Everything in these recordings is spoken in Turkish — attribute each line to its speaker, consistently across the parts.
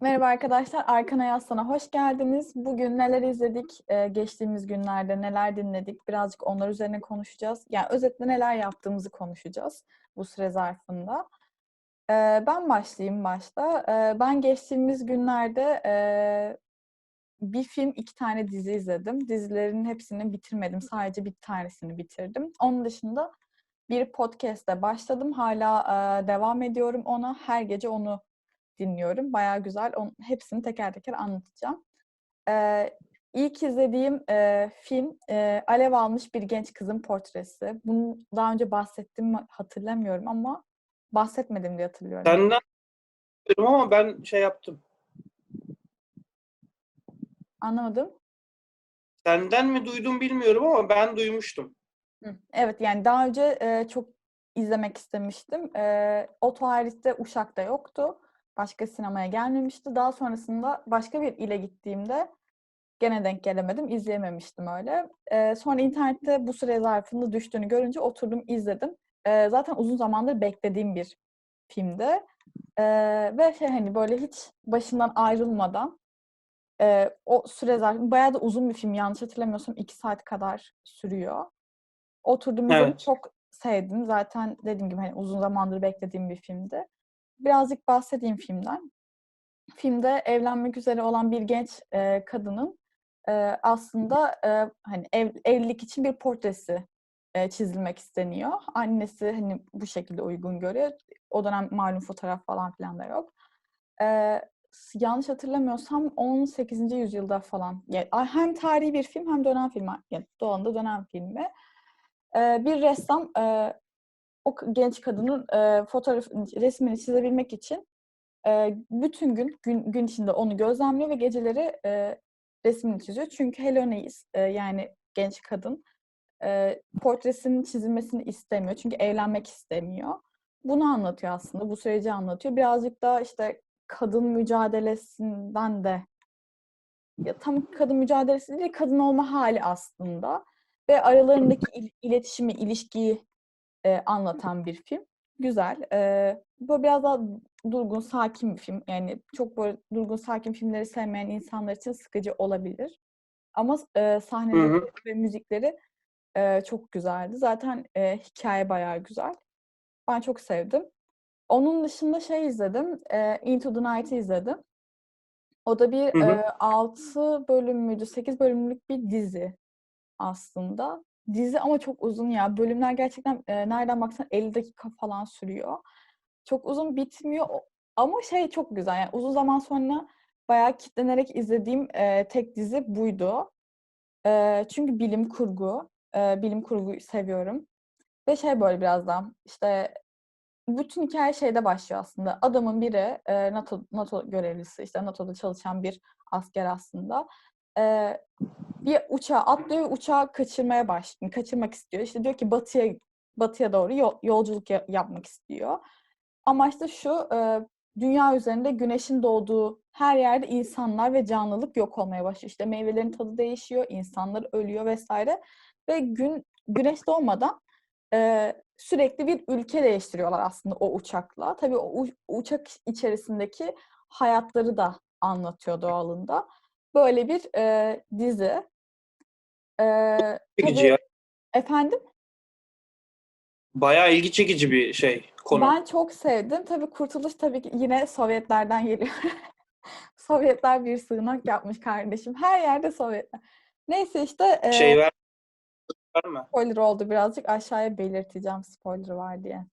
Speaker 1: Merhaba arkadaşlar, Arkana Yaslan'a hoş geldiniz. Bugün neler izledik, ee, geçtiğimiz günlerde neler dinledik, birazcık onlar üzerine konuşacağız. Yani özetle neler yaptığımızı konuşacağız bu süre zarfında. Ee, ben başlayayım başta. Ee, ben geçtiğimiz günlerde e, bir film, iki tane dizi izledim. Dizilerin hepsini bitirmedim, sadece bir tanesini bitirdim. Onun dışında bir podcast'e başladım, hala e, devam ediyorum ona. Her gece onu dinliyorum. Bayağı güzel. Onun, hepsini teker teker anlatacağım. Ee, ilk izlediğim e, film e, Alev Almış Bir Genç Kızın Portresi. Bunu daha önce bahsettim mi hatırlamıyorum ama bahsetmedim diye hatırlıyorum.
Speaker 2: Senden ama ben şey yaptım.
Speaker 1: Anlamadım.
Speaker 2: Senden mi duydum bilmiyorum ama ben duymuştum.
Speaker 1: Hı, Evet yani daha önce e, çok izlemek istemiştim. E, o tarihte Uşak'ta yoktu. Başka sinemaya gelmemişti. Daha sonrasında başka bir ile gittiğimde gene denk gelemedim. izleyememiştim öyle. E, sonra internette bu süre zarfında düştüğünü görünce oturdum izledim. E, zaten uzun zamandır beklediğim bir filmdi. E, ve şey hani böyle hiç başından ayrılmadan e, o süre zarfında bayağı da uzun bir film yanlış hatırlamıyorsam iki saat kadar sürüyor. Oturdum izledim.
Speaker 2: Evet.
Speaker 1: Çok sevdim. Zaten dediğim gibi hani uzun zamandır beklediğim bir filmdi. Birazcık bahsedeyim filmden. Filmde evlenmek üzere olan bir genç e, kadının e, aslında e, hani ev, evlilik için bir portresi e, çizilmek isteniyor. Annesi hani bu şekilde uygun görüyor. O dönem malum fotoğraf falan filan da yok. E, yanlış hatırlamıyorsam 18. yüzyılda falan. Yani hem tarihi bir film hem dönem filmi. Yani doğanda dönem filmi. E, bir ressam e, o genç kadının e, fotoğraf resmini çizebilmek için e, bütün gün, gün gün içinde onu gözlemliyor ve geceleri e, resmini çiziyor. Çünkü Heloise e, yani genç kadın e, portresinin çizilmesini istemiyor. Çünkü evlenmek istemiyor. Bunu anlatıyor aslında. Bu süreci anlatıyor. Birazcık daha işte kadın mücadelesinden de ya tam kadın mücadelesi değil, kadın olma hali aslında. Ve aralarındaki il- iletişimi, ilişkiyi e, anlatan bir film. Güzel. E, bu biraz daha durgun, sakin bir film. Yani çok böyle durgun, sakin filmleri sevmeyen insanlar için sıkıcı olabilir. Ama e, sahneleri
Speaker 2: Hı hı.
Speaker 1: ve müzikleri e, çok güzeldi. Zaten e, hikaye bayağı güzel. Ben çok sevdim. Onun dışında şey izledim. E, Into the Night'ı izledim. O da bir
Speaker 2: Hı hı.
Speaker 1: e, 6 bölüm müydü? 8 bölümlük bir dizi aslında. Dizi ama çok uzun ya. Bölümler gerçekten e, nereden baksan 50 dakika falan sürüyor. Çok uzun bitmiyor ama şey çok güzel. Yani uzun zaman sonra bayağı kitlenerek izlediğim e, tek dizi buydu. E, çünkü bilim kurgu. e, bilim kurguyu seviyorum. Ve şey böyle biraz daha işte bütün hikaye şeyde başlıyor aslında. Adamın biri e, NATO, NATO görevlisi, işte NATO'da çalışan bir asker aslında. E, bir uçağa atlıyor ve uçağı kaçırmaya başlıyor. Kaçırmak istiyor. İşte diyor ki batıya batıya doğru yol- yolculuk ya- yapmak istiyor. Amaç da şu, e, dünya üzerinde güneşin doğduğu her yerde insanlar ve canlılık yok olmaya başlıyor. İşte meyvelerin tadı değişiyor, insanlar ölüyor vesaire. Ve gün güneş doğmadan e, sürekli bir ülke değiştiriyorlar aslında o uçakla. Tabii o uçak içerisindeki hayatları da anlatıyor doğalında. Böyle bir e, dizi. E,
Speaker 2: Çekici
Speaker 1: tabii
Speaker 2: ya.
Speaker 1: efendim
Speaker 2: Bayağı ilgi çekici bir şey konu.
Speaker 1: ben çok sevdim. Tabii kurtuluş tabii ki yine Sovyetlerden geliyor. Sovyetler bir sığınak yapmış kardeşim. Her yerde Sovyetler. Neyse işte e,
Speaker 2: Şey ver, verme.
Speaker 1: spoiler oldu birazcık. Aşağıya belirteceğim spoiler var diye.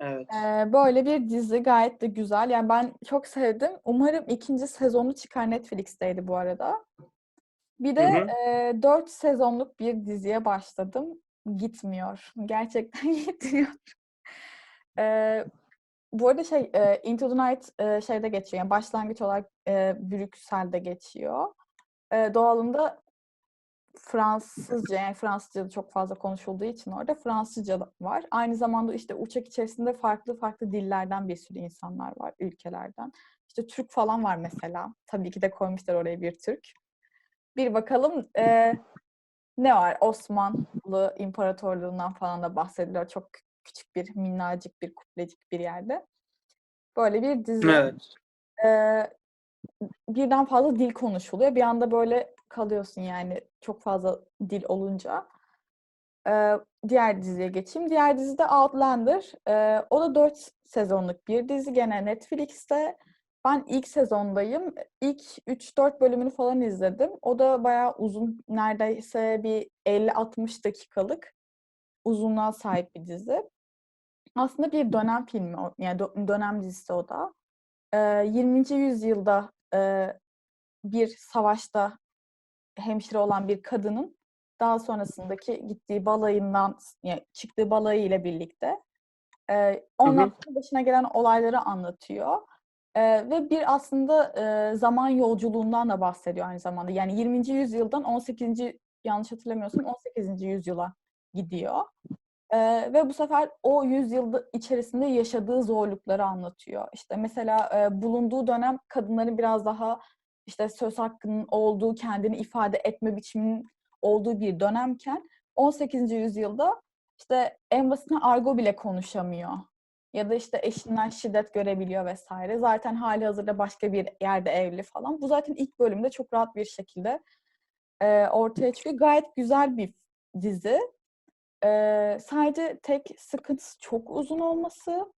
Speaker 2: Evet.
Speaker 1: Ee, böyle bir dizi gayet de güzel. Yani ben çok sevdim. Umarım ikinci sezonu çıkar. Netflix'teydi bu arada. Bir de
Speaker 2: Hı hı.
Speaker 1: e, dört sezonluk bir diziye başladım. Gitmiyor. Gerçekten gitmiyor. Ee, bu arada şey e, Into the Night e, şeyde geçiyor. Yani başlangıç olarak e, Brüksel'de geçiyor. E, doğalında Fransızca yani Fransızca da çok fazla konuşulduğu için orada Fransızca da var. Aynı zamanda işte uçak içerisinde farklı farklı dillerden bir sürü insanlar var, ülkelerden. İşte Türk falan var mesela. Tabii ki de koymuşlar oraya bir Türk. Bir bakalım e, ne var? Osmanlı İmparatorluğundan falan da bahsediliyor. Çok küçük bir, minnacık bir, kuplecik bir yerde. Böyle bir dizi.
Speaker 2: Evet.
Speaker 1: Eee, birden fazla dil konuşuluyor. Bir anda böyle kalıyorsun yani çok fazla dil olunca. Eee, diğer diziye geçeyim. Diğer dizi de Outlander. Eee, o da 4 sezonluk bir dizi. Gene Netflix'te. Ben ilk sezondayım. İlk 3-4 bölümünü falan izledim. O da bayağı uzun. Neredeyse bir 50-60 dakikalık uzunluğa sahip bir dizi. Aslında bir dönem filmi, yani dö dönem dizisi o da. Eee, 20. yüzyılda, bir savaşta hemşire olan bir kadının daha sonrasındaki gittiği balayından s ya çıktığı birlikte,
Speaker 2: Hı
Speaker 1: ondan
Speaker 2: hı.
Speaker 1: sonra başına gelen olayları anlatıyor. Eee, ve bir aslında, eee, zaman yolculuğundan da bahsediyor aynı zamanda. Yani 20. yüzyıldan 18. yanlış hatırlamıyorsam 18. yüzyıla gidiyor. Eee, ve bu sefer o yüzyılda içerisinde yaşadığı zorlukları anlatıyor. İşte mesela, eee, bulunduğu dönem kadınların biraz daha, işte, söz hakkının olduğu, kendini ifade etme biçiminin olduğu bir dönemken 18. yüzyılda, işte, en basitinden argo bile konuşamıyor ya da, işte, eşinden şiddet görebiliyor vs. Zaten hâlihazırda başka bir yerde evli falan. Bu zaten ilk bölümde çok rahat bir şekilde, eee, ortaya çıkıyor. Gayet güzel bir dizi. Eee, sadece tek sıkıntısı çok uzun olması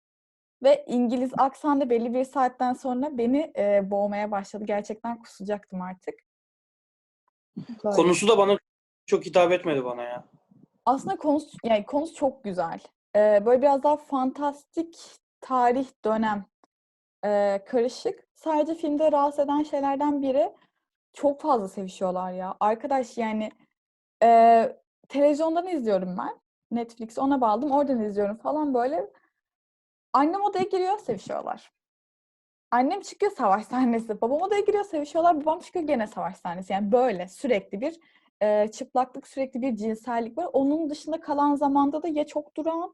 Speaker 1: ve İngiliz aksanı belli bir saatten sonra beni, eee, boğmaya başladı. Gerçekten kusacaktım artık. Böyle.
Speaker 2: Konusu da bana çok hitap etmedi bana ya.
Speaker 1: Aslında konusu yani konusu çok güzel. Eee, böyle biraz daha fantastik tarih, dönem, eee, karışık. Sadece filmde rahatsız eden şeylerden biri çok fazla sevişiyorlar ya. Arkadaş yani, eee, televizyondan izliyorum ben. Netflix'i ona bağladım. Oradan izliyorum falan böyle. Annem odaya giriyor, sevişiyorlar. Annem çıkıyor, savaş sahnesi. Babam odaya giriyor, sevişiyorlar. Babam çıkıyor, gene savaş sahnesi. Yani böyle sürekli bir, eee, çıplaklık, sürekli bir cinsellik var. Onun dışında kalan zamanda da ya çok durağan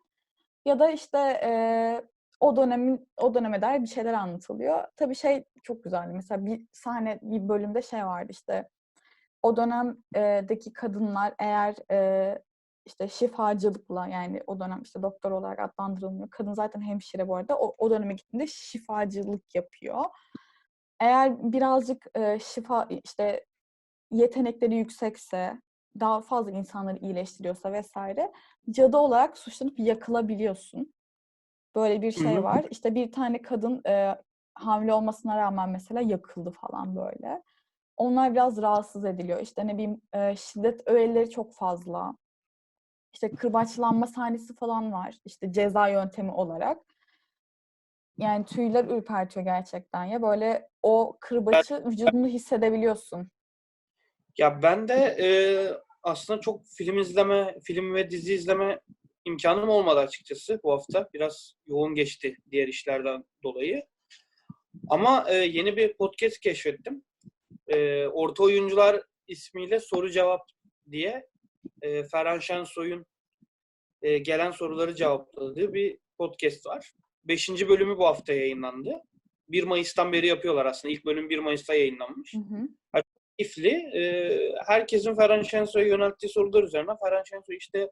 Speaker 1: ya da, işte, eee, o dönemin o döneme dair bir şeyler anlatılıyor. Tabii şey çok güzeldi. Mesela bir sahne, bir bölümde şey vardı, işte, o dönem eee, deki kadınlar eğer, eee, işte, şifacılıkla yani o dönem, işte, doktor olarak adlandırılmıyor. Kadın zaten hemşire bu arada. O o döneme gittiğinde şifacılık yapıyor. Eğer birazcık, eee, şifa işte, yetenekleri yüksekse, daha fazla insanları iyileştiriyorsa vs. cadı olarak suçlanıp yakılabiliyorsun. Böyle bir şey var. İşte, bir tane kadın, eee, hamile olmasına rağmen mesela yakıldı falan böyle. Onlar biraz rahatsız ediliyor. İşte, ne bileyim, eee, şiddet öğeleri çok fazla. İşte, kırbaçlanma sahnesi falan var, işte, ceza yöntemi olarak. Yani tüyler ürpertiyor gerçekten ya. Böyle o kırbaçı vücudunda hissedebiliyorsun.
Speaker 2: Ya ben de, eee, aslında çok film izleme, film ve dizi izleme imkânım olmadı açıkçası bu hafta. Biraz yoğun geçti diğer işlerden dolayı. Ama, eee, yeni bir podcast keşfettim. Eee, Orta Oyuncular ismiyle Soru Cevap diye, eee, Ferhan Şensoy'un, eee, gelen soruları cevapladığı bir podcast var. 5. bölümü bu hafta yayınlandı. 1 Mayıs'tan beri yapıyorlar aslında. İlk bölüm 1 Mayıs'ta yayınlanmış.
Speaker 1: Hı hı.
Speaker 2: Keyifli. Eee, herkesin Ferhan Şensoy'a yönelttiği sorular üzerine Ferhan Şensoy, işte,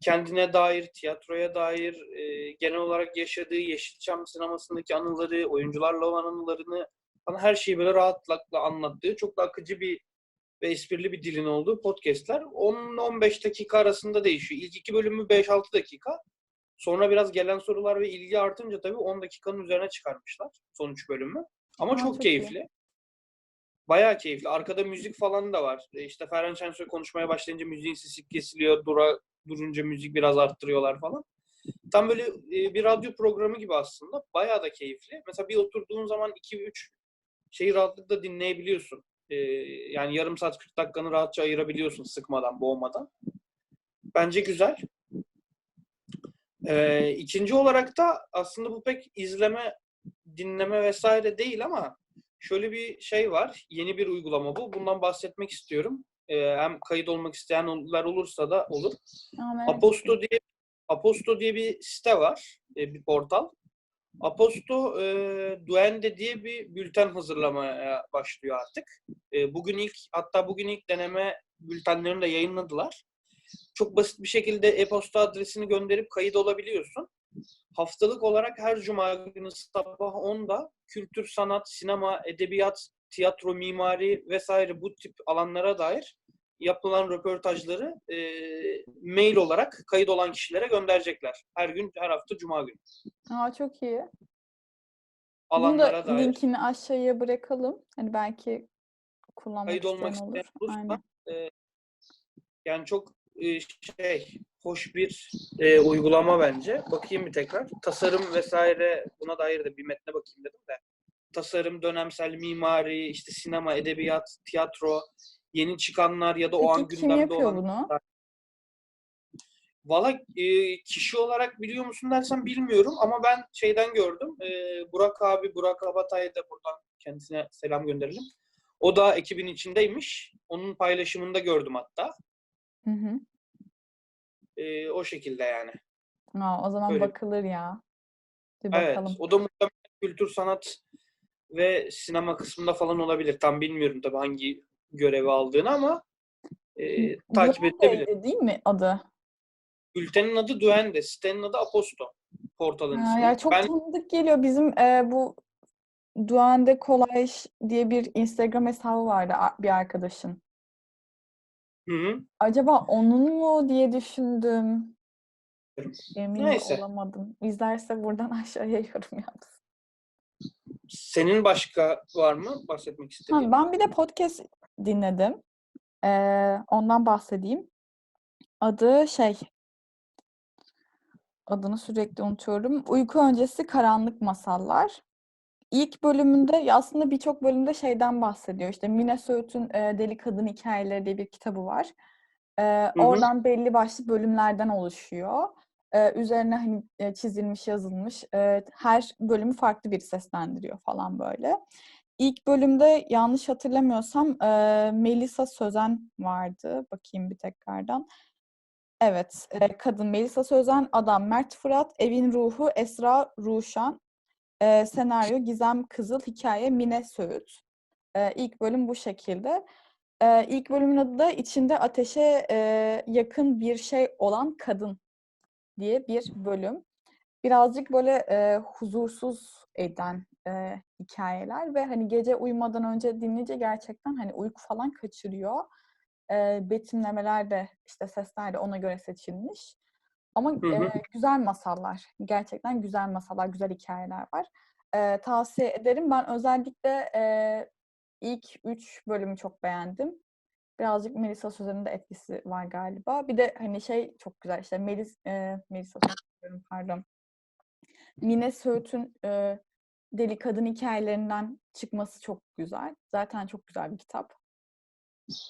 Speaker 2: kendine dair, tiyatroya dair, eee, genel olarak yaşadığı Yeşilçam sinemasındaki anıları, oyuncularla olan anılarını falan her şeyi böyle rahatlıkla anlattığı, çok da akıcı bir ve esprili bir dilin olduğu podcast'ler. 10-15 dakika arasında değişiyor. İlk 2 bölümü 5-6 dakika. Sonra biraz gelen sorular ve ilgi artınca tabii 10 dakikanın üzerine çıkarmışlar son 3 bölümü. Ama
Speaker 1: A,
Speaker 2: çok
Speaker 1: çok iyi.
Speaker 2: Bayağı keyifli. Arkada müzik falan da var. Eee, işte, Ferhan Şensoy konuşmaya başlayınca müziğin sesi kesiliyor. Dura durunca müzik biraz arttırıyorlar falan. Tam böyle, eee, bir radyo programı gibi aslında. Bayağı da keyifli. Mesela bir oturduğun zaman 2-3 şeyi rahatlıkla dinleyebiliyorsun. Eee, yani yarım saat, 40 dakikanı rahatça ayırabiliyorsun sıkmadan, boğmadan. Bence güzel. Eee, 2'nci olarak da aslında bu pek izleme, dinleme vs. değil ama şöyle bir şey var. Yeni bir uygulama bu. Bundan bahsetmek istiyorum. Eee, hem kayıt olmak isteyenler olursa da olur.
Speaker 1: A, merak
Speaker 2: Aposto diye Aposto diye bir site var, eee, bir portal. Aposto, eee, Duende diye bir bülten hazırlamaya başlıyor artık. Eee, bugün ilk hatta bugün ilk deneme bültenlerini de yayınladılar. Çok basit bir şekilde e-posta adresini gönderip kayıt olabiliyorsun. Haftalık olarak her cuma günü sabah 10'da kültür, sanat, sinema, edebiyat, tiyatro, mimari vesaire bu tip alanlara dair yapılan röportajları e, mail olarak kayıt olan kişilere gönderecekler. Her gün, her hafta cuma günü.
Speaker 1: Aa, çok iyi. Bunu da
Speaker 2: Alanlara dair.
Speaker 1: linkini aşağıya bırakalım. Hani belki kullanmak
Speaker 2: kayıt olmak
Speaker 1: isteyen
Speaker 2: isteyen
Speaker 1: olur.
Speaker 2: olursa
Speaker 1: Aynen.
Speaker 2: yani çok e, şey hoş bir e, uygulama bence. Bakayım bir tekrar. Tasarım vesaire buna dair de bir metne bakayım dedim de. Tasarım, dönemsel mimari, işte sinema, edebiyat, tiyatro, yeni çıkanlar ya da o an
Speaker 1: Peki kim
Speaker 2: gündemde
Speaker 1: yapıyor
Speaker 2: olan
Speaker 1: bunu?
Speaker 2: Valla e, kişi olarak biliyor musun dersen bilmiyorum ama ben şeyden gördüm. E, Burak abi, Burak Abatay'a da buradan kendisine selam gönderelim. O da ekibin içindeymiş. Onun paylaşımında gördüm hatta.
Speaker 1: Hı hı.
Speaker 2: E, o şekilde yani.
Speaker 1: Aa, o zaman
Speaker 2: Öyle.
Speaker 1: bakılır ya. Bir
Speaker 2: Evet. O da muhtemelen kültür, sanat ve sinema kısmında falan olabilir. Tam bilmiyorum tabii hangi görevi aldığını ama e, takip edilebilir.
Speaker 1: Değil mi adı?
Speaker 2: Ültenin adı Duende, sitenin adı Aposto. Portalın
Speaker 1: Ha,
Speaker 2: ismi.
Speaker 1: ya çok
Speaker 2: ben
Speaker 1: tanıdık geliyor. Bizim e, bu Duende Kolay diye bir Instagram hesabı vardı bir arkadaşın.
Speaker 2: Hı hı.
Speaker 1: Acaba onun mu diye düşündüm. Emin
Speaker 2: Neyse.
Speaker 1: olamadım. İzlerse buradan aşağıya yorum yapsın.
Speaker 2: Senin başka var mı bahsetmek istediğin?
Speaker 1: Ha, ben bir de podcast dinledim. Ee, ondan bahsedeyim. Adı şey, adını sürekli unutuyorum. Uyku öncesi karanlık masallar. İlk bölümünde ya aslında birçok bölümde şeyden bahsediyor. İşte Mine Söğüt'ün e, Deli Kadın Hikayeleri diye bir kitabı var.
Speaker 2: Hı.
Speaker 1: oradan belli başlı bölümlerden oluşuyor. Ee, üzerine hani e, çizilmiş, yazılmış. e, her bölümü farklı biri seslendiriyor falan böyle. İlk bölümde yanlış hatırlamıyorsam e, Melisa Sözen vardı. Bakayım bir tekrardan. Evet, e, kadın Melisa Sözen, adam Mert Fırat, evin ruhu Esra Ruşan, e, senaryo Gizem Kızıl, hikaye Mine Söğüt. E, ilk bölüm bu şekilde. E, ilk bölümün adı da içinde ateşe e, yakın bir şey olan kadın diye bir bölüm. Birazcık böyle e, huzursuz eden e, hikayeler ve hani gece uyumadan önce dinleyince gerçekten hani uyku falan kaçırıyor. E, betimlemeler de işte sesler de ona göre seçilmiş. Ama
Speaker 2: Hı hı.
Speaker 1: e, güzel masallar. Gerçekten güzel masallar, güzel hikayeler var. E, tavsiye ederim. Ben özellikle e, ilk üç bölümü çok beğendim. Birazcık Melisa Sözen'in de etkisi var galiba. Bir de hani şey çok güzel işte Melis, e, Melisa Sözen pardon. Mine Söğüt'ün e, Deli Kadın hikayelerinden çıkması çok güzel. Zaten çok güzel bir kitap.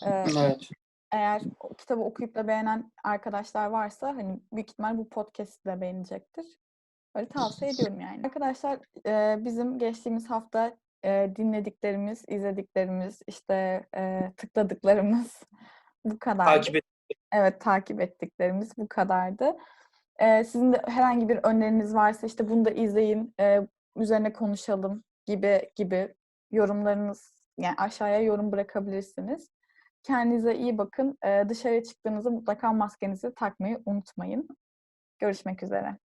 Speaker 1: E,
Speaker 2: Evet.
Speaker 1: Eğer o kitabı okuyup da beğenen arkadaşlar varsa hani büyük ihtimal bu podcast'i de beğenecektir. Böyle tavsiye ediyorum yani. Arkadaşlar e, bizim geçtiğimiz hafta e, dinlediklerimiz, izlediklerimiz, işte e, tıkladıklarımız bu kadardı.
Speaker 2: Takip et.
Speaker 1: Evet takip ettiklerimiz bu kadardı. Ee, sizin de herhangi bir öneriniz varsa işte bunu da izleyin, e, üzerine konuşalım gibi gibi yorumlarınız yani aşağıya yorum bırakabilirsiniz. Kendinize iyi bakın. Ee, dışarıya çıktığınızda mutlaka maskenizi takmayı unutmayın. Görüşmek üzere.